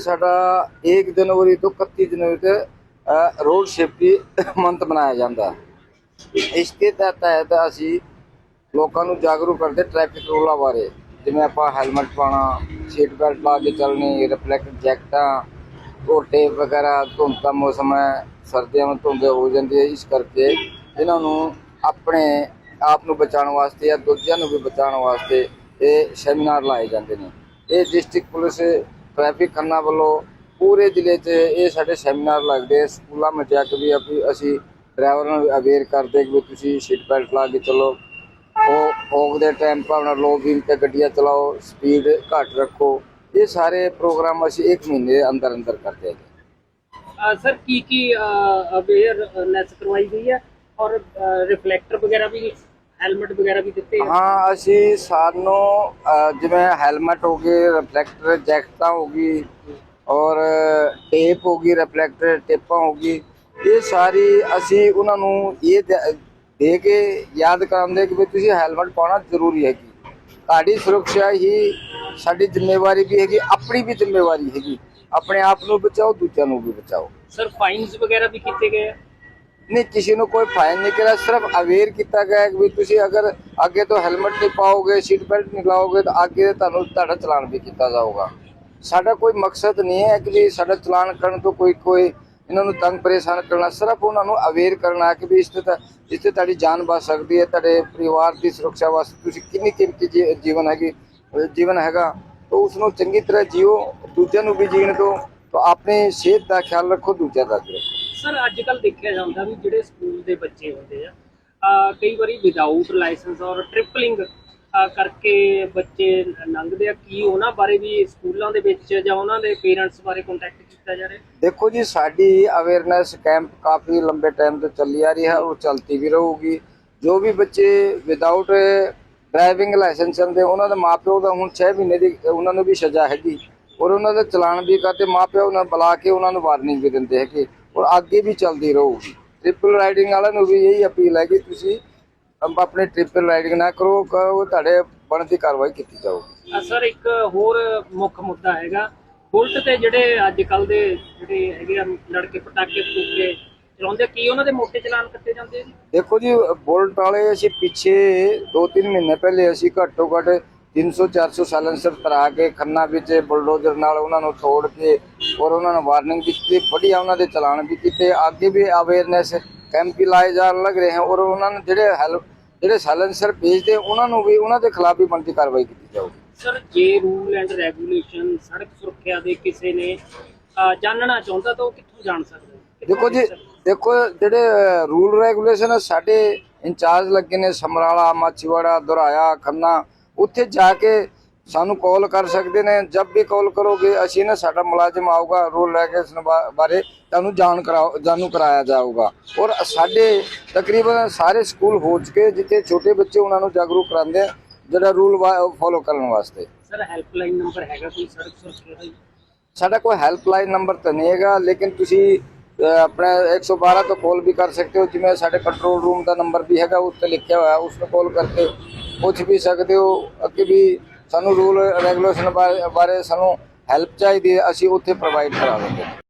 ਸਾਡਾ 1 ਜਨਵਰੀ ਤੋਂ 31 ਜਨਵਰੀ ਤੱਕ ਰੋਡ ਸੇਫਟੀ ਮੰਥ ਮਨਾਇਆ ਜਾਂਦਾ। ਇਸ ਦੇ ਤਹਿਤ ਅਸੀਂ ਲੋਕਾਂ ਨੂੰ ਜਾਗਰੂਕ ਕਰਦੇ ਟ੍ਰੈਫਿਕ ਰੂਲਾਂ ਬਾਰੇ। ਜਿਵੇਂ ਆਪਾਂ ਹੈਲਮਟ ਪਾਉਣਾ ਸੀਟ ਬੈਲਟ ਪਾ ਕੇ ਚੱਲਣੀ ਰਿਫਲੈਕਟਡ ਜੈਕਟਾਂ ਝੋਟੇ ਵਗੈਰਾ, ਧੁੰਦ ਦਾ ਮੌਸਮ ਹੈ, ਸਰਦੀਆਂ ਵਿੱਚ ਧੁੰਦ ਹੋ ਜਾਂਦੀ ਹੈ, ਇਸ ਕਰਕੇ ਇਹਨਾਂ ਨੂੰ ਆਪਣੇ ਆਪ ਨੂੰ ਬਚਾਉਣ ਵਾਸਤੇ ਜਾਂ ਦੂਜਿਆਂ ਨੂੰ ਵੀ ਬਚਾਉਣ ਵਾਸਤੇ ਇਹ ਸੈਮੀਨਾਰ ਲਾਏ ਜਾਂਦੇ ਨੇ। ਇਹ ਡਿਸਟ੍ਰਿਕਟ ਪੁਲਿਸ ਟ੍ਰੈਫਿਕ ਖੰਨਾ ਵੱਲੋਂ ਪੂਰੇ ਜ਼ਿਲ੍ਹੇ 'ਚ ਇਹ ਸਾਡੇ ਸੈਮੀਨਾਰ ਲੱਗਦੇ ਆ। ਸਕੂਲਾਂ ਵਿੱਚ ਜਾ ਕੇ ਵੀ ਅਸੀਂ ਡਰਾਈਵਰਾਂ ਨੂੰ ਅਵੇਅਰ ਕਰਦੇ ਕਿ ਤੁਸੀਂ ਸੀਟ ਬੈਲਟ ਲਾ ਕੇ ਚੱਲੋ। ਉਹ ਫੋਗ ਦੇ ਟਾਈਮ ਭਾਵਨਾ ਲੋ ਬੀਮ ਤੇ ਗੱਡੀਆਂ ਚਲਾਓ ਸਪੀਡ ਘੱਟ ਰੱਖੋ। ਇਹ ਸਾਰੇ ਪ੍ਰੋਗਰਾਮ ਅਸੀਂ 1 ਮਹੀਨੇ ਦੇ ਅੰਦਰ ਅੰਦਰ ਕਰਦੇ ਹਾਂ ਸਰ ਕੀ ਕੀ ਅਵੇਅਰਨੈਸ ਕਰਵਾਈ ਗਈ ਹੈ? ਔਰ ਰਿਫਲੈਕਟਰ ਵਗੈਰਾ ਵੀ ਹੈਲਮਟ ਵਗੈਰਾ ਵੀ ਦਿੱਤੇ ਹਾਂ ਅਸੀਂ ਸਾਨੂੰ ਅ, ਜਿਵੇਂ ਹੈਲਮਟ ਹੋ ਗਏ ਰਿਫਲੈਕਟਰ ਜੈਕਟਾਂ ਹੋ ਗਈ ਔਰ ਟੇਪ ਹੋ ਗਈ ਰਿਫਲੈਕਟਰ ਟੇਪਾਂ ਹੋ ਗਈ ਇਹ ਸਾਰੀ ਅਸੀਂ ਉਹਨਾਂ ਨੂੰ ਇਹ ਦੇ- ਦੇ ਕੇ ਯਾਦ ਕਰਾਉਂਦੇ ਕਿ ਵੀ ਤੁਸੀਂ ਹੈਲਮਟ ਪਾਉਣਾ ਜ਼ਰੂਰੀ ਹੈ ਤੁਹਾਡੀ ਸੁਰੱਖਿਆ ਹੀ ਸਾਡੀ ਜ਼ਿੰਮੇਵਾਰੀ ਵੀ ਹੈਗੀ ਆਪਣੀ ਵੀ ਜ਼ਿੰਮੇਵਾਰੀ ਹੈਗੀ। ਆਪਣੇ ਆਪ ਨੂੰ ਬਚਾਓ ਦੂਜਿਆਂ ਨੂੰ ਵੀ ਬਚਾਓ। ਸਰ ਫਾਈਨਸ ਵਗੈਰਾ ਵੀ ਕੀਤੇ ਗਏ ਆ? ਨਹੀਂ, ਕਿਸੇ ਨੂੰ ਕੋਈ ਫਾਈਨ ਨਹੀਂ ਕਰਿਆ, ਸਿਰਫ ਅਵੇਅਰ ਕੀਤਾ ਗਿਆ ਕਿ ਵੀ ਤੁਸੀਂ ਅਗਰ ਅੱਗੇ ਤੋਂ ਹੈਲਮਟ ਨਹੀਂ ਪਾਓਗੇ ਸੀਟ ਬੈਲਟ ਨਹੀਂ ਲਾਓਗੇ, ਤਾਂ ਅੱਗੇ ਤੁਹਾਨੂੰ ਤੁਹਾਡਾ ਚਲਾਨ ਵੀ ਕੀਤਾ ਜਾਊਗਾ। ਸਾਡਾ ਕੋਈ ਮਕਸਦ ਨਹੀਂ ਹੈ ਕਿ ਵੀ ਸਾਡਾ ਚਲਾਨ ਕਰਨ ਤੋਂ ਕੋਈ ਕੋਈ ਇਹਨਾਂ ਨੂੰ ਤੰਗ ਪਰੇਸ਼ਾਨ ਕਰਨਾ, ਸਿਰਫ ਉਹਨਾਂ ਨੂੰ ਅਵੇਅਰ ਕਰਨਾ ਕਿ ਵੀ ਇਸ ਤੇ ਤਾਂ ਇਸ ਤੇ ਤੁਹਾਡੀ ਜਾਨ ਬਚ ਸਕਦੀ ਹੈ, ਤੁਹਾਡੇ ਪਰਿਵਾਰ ਦੀ ਸੁਰੱਖਿਆ ਵਾਸਤੇ ਤੁਸੀਂ ਕਿੰਨੀ ਕੀਮਤੀ ਜੀ- ਜੀਵਨ ਹੈਗੀ, ਜੀਵਨ ਹੈਗਾ, ਤਾਂ ਉਸ ਨੂੰ ਚੰਗੀ ਤਰ੍ਹਾਂ ਜੀਓ, ਦੂਜਿਆਂ ਨੂੰ ਵੀ ਜੀਣ ਦਿਓ, ਤਾਂ ਆਪਣੀ ਸਿਹਤ ਦਾ ਖਿਆਲ ਰੱਖੋ, ਦੂਜਿਆਂ ਦਾ ਵੀ ਸਰ ਅੱਜ ਕੱਲ ਦੇਖਿਆ ਜਾਂਦਾ ਵੀ ਜਿਹੜੇ ਸਕੂਲ ਦੇ ਬੱਚੇ ਹੁੰਦੇ ਆ ਕਈ ਵਾਰੀ ਵਿਦਆਊਟ ਲਾਇਸੈਂਸ ਔਰ ਟ੍ਰਿਪਲਿੰਗ ਕਰਕੇ ਬੱਚੇ ਲੰਘਦੇ ਆ। ਕੀ ਉਹਨਾਂ ਬਾਰੇ ਵੀ ਸਕੂਲਾਂ ਦੇ ਵਿੱਚ ਜਾਂ ਉਹਨਾਂ ਦੇ ਪੇਰੈਂਟਸ ਬਾਰੇ ਕੰਟੈਕਟ ਕੀਤਾ ਜਾ ਰਿਹਾ? ਦੇਖੋ ਜੀ, ਸਾਡੀ ਅਵੇਅਰਨੈਸ ਕੈਂਪ ਕਾਫੀ ਲੰਬੇ ਟਾਈਮ ਤੋਂ ਚੱਲੀ ਆ ਰਹੀ ਹੈ, ਉਹ ਚਲਤੀ ਵੀ ਰਹੂਗੀ। ਜੋ ਵੀ ਬੱਚੇ ਵਿਦਆਊਟ ਡਰਾਈਵਿੰਗ ਲਾਇਸੈਂਸ ਚੰਦੇ ਉਹਨਾਂ ਦੇ ਮਾਪਿਓ ਦਾ ਹੁਣ 6 ਮਹੀਨੇ ਦੀ, ਉਹਨਾਂ ਨੂੰ ਵੀ ਸਜ਼ਾ ਹੈਗੀ। ਔਰ ਉਹਨਾਂ ਦਾ ਚਲਾਨ ਵੀ ਕਰਦੇ ਮਾਪਿਓ ਉਹਨਾਂ ਬੁਲਾ ਕੇ ਉਹਨਾਂ ਨੂੰ ਵਾਰਨਿੰਗ ਵੀ ਦਿੰਦੇ ਹੈਗੇ। ਔਰ ਅੱਗੇ ਵੀ ਚੱਲਦੀ ਰਹੂਗੀ ਟ੍ਰਿਪਲ ਰਾਈਡਿੰਗ ਵਾਲਿਆਂ ਨੂੰ ਵੀ ਇਹੀ ਅਪੀਲ ਹੈ ਕਿ ਤੁਸੀਂ ਆਪਣੇ ਟ੍ਰਿਪਲ ਰਾਈਡਿੰਗ ਨਾ ਕਰੋ ਉਹ ਤੁਹਾਡੇ ਬਣਦੀ ਕਾਰਵਾਈ ਕੀਤੀ ਜਾਊਗੀ। ਸਰ ਇੱਕ ਹੋਰ ਮੁੱਖ ਮੁੱਦਾ ਹੈਗਾ। ਬੁਲਟ ਤੇ ਜਿਹੜੇ ਅੱਜ ਕੱਲ ਦੇ ਜਿਹੜੇ ਹੈਗੇ ਆ ਲੜਕੇ ਪਟਾਕੇ ਪਟੂਕੇ ਚਲਾਉਂਦੇ ਕੀ ਉਹਨਾਂ ਦੇ ਮੋਟੇ ਚਲਾਨ ਕੱਟੇ ਜਾਂਦੇ ਜੀ? ਦੇਖੋ ਜੀ ਬੁਲਟ ਵਾਲੇ ਅਸੀਂ ਪਿੱਛੇ 2-3 ਮਹੀਨੇ ਪਹਿਲੇ ਅਸੀਂ ਘੱਟੋ ਘੱਟ 300-400 ਸਾਇਲੈਂਸਰ ਤਰਾ ਕੇ ਖੰਨਾ ਵਿੱਚ ਬੁਲਡੋਜ਼ਰ ਨਾਲ ਉਹਨਾਂ ਨੂੰ ਤੋੜ ਕੇ ਔਰ ਉਹਨਾਂ ਨੂੰ ਵਾਰਨਿੰਗ ਦਿੱਤੀ ਵਧੀਆ ਉਹਨਾਂ ਦੇ ਚਲਾਨ ਵੀ ਕੀਤੇ। ਅੱਗੇ ਵੀ ਅਵੇਅਰਨੈਸ ਕੈਂਪ ਵੀ ਲਾਏ ਜਾਣ ਲੱਗ ਰਹੇ ਹਨ ਔਰ ਉਹਨਾਂ ਨੂੰ ਜਿਹੜੇ ਹੈਲਪ ਜਿਹੜੇ ਸਾਇਲੈਂਸਰ ਭੇਜਦੇ ਉਹਨਾਂ ਨੂੰ ਵੀ ਉਹਨਾਂ ਦੇ ਖਿਲਾਫ ਵੀ ਬਣਦੀ ਕਾਰਵਾਈ ਕੀਤੀ ਜਾਊਗੀ। ਸਰ ਜੇ ਰੂਲ ਐਂਡ ਰੈਗੂਲੇਸ਼ਨ ਸੜਕ ਸੁਰੱਖਿਆ ਦੇ ਕਿਸੇ ਨੇ ਜਾਣਨਾ ਚਾਹੁੰਦਾ ਤਾਂ ਉਹ ਕਿੱਥੋਂ ਜਾਣ ਸਕਦਾ? ਦੇਖੋ ਜੀ? ਦੇਖੋ ਜਿਹੜੇ ਰੂਲ ਰੈਗੂਲੇਸ਼ਨ ਸਾਡੇ ਇੰਚਾਰਜ ਲੱਗੇ ਨੇ ਸਮਰਾਲਾ ਮਾਚੀਵਾੜਾ ਦੁਰਾਇਆ ਖੰਨਾ। ਉੱਥੇ ਜਾ ਕੇ ਸਾਨੂੰ ਕਾਲ ਕਰ ਸਕਦੇ ਨੇ। ਜਦ ਵੀ ਕਾਲ ਕਰੋਗੇ ਅਸੀਂ ਨਾ ਸਾਡਾ ਮੁਲਾਜ਼ਮ ਆਊਗਾ ਰੂਲ ਰੈਗੂਲੇਸ਼ਨ ਬਾਰੇ ਤੁਹਾਨੂੰ ਜਾਣ ਕਰਾਓ ਜਾਣੂ ਕਰਾਇਆ ਜਾਊਗਾ। ਔਰ ਸਾਡੇ ਤਕਰੀਬਨ ਸਾਰੇ ਸਕੂਲ ਹੋ ਚੁੱਕੇ ਜਿੱਥੇ ਛੋਟੇ ਬੱਚੇ ਉਹਨਾਂ ਨੂੰ ਜਾਗਰੂਕ ਕਰਾਉਂਦੇ ਜਿਹੜਾ ਰੂਲ ਫੋਲੋ ਕਰਨ ਵਾਸਤੇ। ਸਰ ਹੈਲਪਲਾਈਨ ਨੰਬਰ ਹੈਗਾ ਕੋਈ? ਸੜਕ ਸੁਰੱਖਿਆ ਦਾ? ਸਾਡਾ ਕੋਈ ਹੈਲਪਲਾਈਨ ਨੰਬਰ ਤਾਂ ਨਹੀਂ ਹੈਗਾ ਲੇਕਿਨ ਤੁਸੀਂ ਆਪਣਾ 112 ਤੋਂ ਕਾਲ ਵੀ ਕਰ ਸਕਦੇ ਹੋ। ਜਿਵੇਂ ਸਾਡੇ ਕੰਟਰੋਲ ਰੂਮ ਦਾ ਨੰਬਰ ਵੀ ਹੈਗਾ ਉੱਤੇ ਲਿਖਿਆ ਹੋਇਆ ਉਸ ਨੂੰ ਕਾਲ ਕਰਕੇ ਪੁੱਛ ਵੀ ਸਕਦੇ ਹੋ, ਅੱਗੇ ਵੀ ਸਾਨੂੰ ਰੂਲ ਰੈਗੂਲੇਸ਼ਨ ਬਾਰੇ ਸਾਨੂੰ ਹੈਲਪ ਚਾਹੀਦੀ ਹੈ, ਅਸੀਂ ਉੱਥੇ ਪ੍ਰੋਵਾਈਡ ਕਰਾ ਦਿੰਦੇ